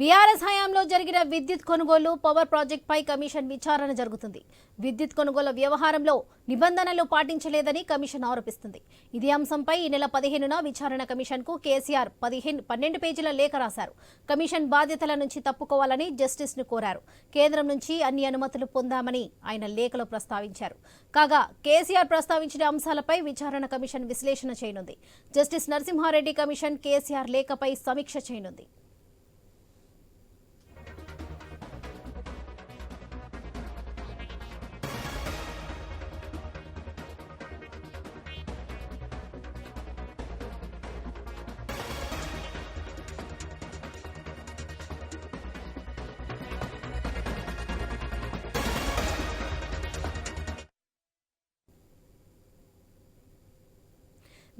BRS హయాంలో జరిగిన విద్యుత్ కొనుగోలు పవర్ ప్రాజెక్టుపై కమిషన్ విచారణ జరుగుతుంది. విద్యుత్ కొనుగోలు వ్యవహారంలో నిబంధనలు పాటించలేదని కమిషన్ ఆరోపిస్తుంది. ఇదే అంశంపై ఈ నెల పదిహేనున విచారణ కమిషన్కు కేసీఆర్ పదిహేను పన్నెండు పేజీల లేఖ రాశారు. కమిషన్ బాధ్యతల నుంచి తప్పుకోవాలని జస్టిస్ను కోరారు. కేంద్రం నుంచి అన్ని అనుమతులు పొందామని ఆయన లేఖలో ప్రస్తావించారు. కాగా కేసీఆర్ ప్రస్తావించిన అంశాలపై విచారణ కమిషన్ విశ్లేషణ చేయనుంది. జస్టిస్ నరసింహారెడ్డి కమిషన్ కేసీఆర్ లేఖపై సమీక్ష చేయనుంది.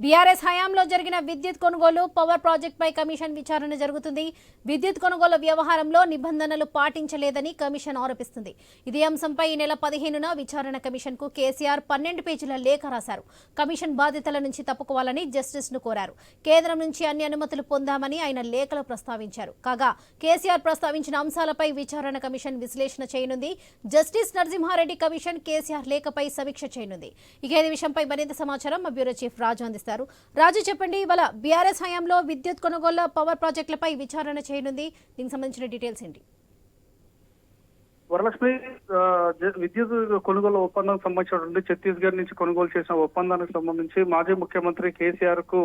బీఆర్ఎస్ హయాంలో జరిగిన విద్యుత్ కొనుగోలు పవర్ ప్రాజెక్ట్ పై కమిషన్ విచారణ జరుగుతుంది. విద్యుత్ కొనుగోలు వ్యవహారంలో నిబంధనలు పాటించలేదని కమిషన్ ఆరోపిస్తుంది. ఇదే అంశంపై ఈ నెల పదిహేనున విచారణ కమిషన్కు కేసీఆర్ పన్నెండు పేజీల లేఖ రాశారు. కమిషన్ బాధ్యతల నుంచి తప్పుకోవాలని జస్టిస్ను కోరారు. కేంద్రం నుంచి అన్ని అనుమతులు పొందామని ఆయన లేఖలో ప్రస్తావించారు. కాగా కేసీఆర్ ప్రస్తావించిన అంశాలపై విచారణ కమిషన్ విశ్లేషణ చేయనుంది. జస్టిస్ నరసింహారెడ్డి కమిషన్ కేసీఆర్ లేఖపై సమీక్ష చేయనుంది. ఇక ఈ విషయంపై మరింత సమాచారం మా బ్యూరో చీఫ్ రాజు అందిస్తారు. రాజు చెప్పండి ఇవాళ బీఆర్ఎస్ హయాంలో విద్యుత్ కొనుగోలు పవర్ ప్రాజెక్టులపై విచారణ చేయనుంది. దీనికి సంబంధించిన డీటెయిల్స్ ఏంటి? వరలక్ష్మి విద్యుత్ కొనుగోలు ఒప్పందం సంబంధించినటువంటి ఛత్తీస్గఢ్ నుంచి కొనుగోలు చేసిన ఒప్పందానికి సంబంధించి మాజీ ముఖ్యమంత్రి కేసీఆర్కు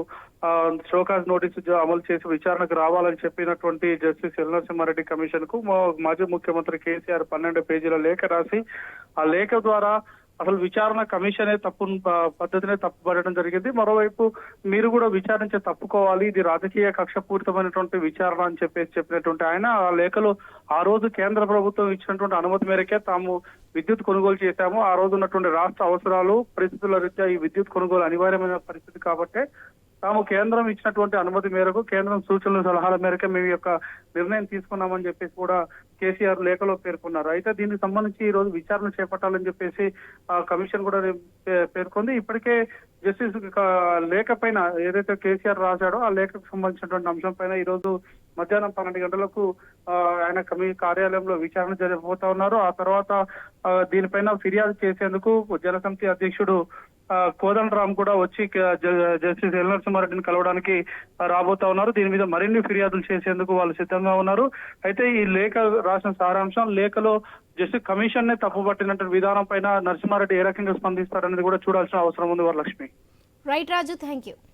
షోకాజ్ నోటీసు అమలు చేసి విచారణకు రావాలని చెప్పినటువంటి జస్టిస్ ఎల్నరసింహారెడ్డి కమిషన్కు మాజీ ముఖ్యమంత్రి కేసీఆర్ పన్నెండు పేజీల లేఖ రాసి ఆ లేఖ ద్వారా అసలు విచారణ కమిషనే తప్పు పద్ధతినే తప్పుపడడం జరిగింది. మరోవైపు మీరు కూడా విచారించే తప్పుకోవాలి. ఇది రాజకీయ కక్షపూరితమైనటువంటి విచారణ అని చెప్పేసి చెప్పినటువంటి ఆయన ఆ లేఖలో ఆ రోజు కేంద్ర ప్రభుత్వం ఇచ్చినటువంటి అనుమతి మేరకే తాము విద్యుత్ కొనుగోలు చేశాము. ఆ రోజు ఉన్నటువంటి రాష్ట్ర అవసరాలు పరిస్థితుల రీత్యా ఈ విద్యుత్ కొనుగోలు అనివార్యమైన పరిస్థితి కాబట్టి తాము కేంద్రం ఇచ్చినటువంటి అనుమతి మేరకు కేంద్రం సూచనలు సలహాల మేరకు మేము యొక్క నిర్ణయం తీసుకున్నామని చెప్పేసి కూడా కేసీఆర్ లేఖలో పేర్కొన్నారు. అయితే దీనికి సంబంధించి ఈ రోజు విచారణ చేపట్టాలని చెప్పేసి ఆ కమిషన్ కూడా పేర్కొంది. ఇప్పటికే జస్టిస్ లేఖ పైన ఏదైతే కేసీఆర్ రాశాడో ఆ లేఖకు సంబంధించినటువంటి అంశం పైన ఈ రోజు మధ్యాహ్నం పన్నెండు గంటలకు ఆయన కమి కార్యాలయంలో విచారణ జరగబోతా ఉన్నారు. ఆ తర్వాత దీనిపైన ఫిర్యాదు చేసేందుకు జనసమితి అధ్యక్షుడు కోదండరామ్ కూడా వచ్చి జస్టిస్ ఎల్ నరసింహారెడ్డిని కలవడానికి రాబోతా ఉన్నారు. దీని మీద మరిన్ని ఫిర్యాదులు చేసేందుకు వాళ్ళు సిద్ధంగా ఉన్నారు. అయితే ఈ లేఖ రాసిన సారాంశం లేఖలో జస్టిస్ కమిషన్ నే తప్పుపట్టినట్టు విధానం పైన నరసింహారెడ్డి ఏ రకంగా స్పందిస్తారనేది కూడా చూడాల్సిన అవసరం ఉంది Varalakshmi. Right Raju thank you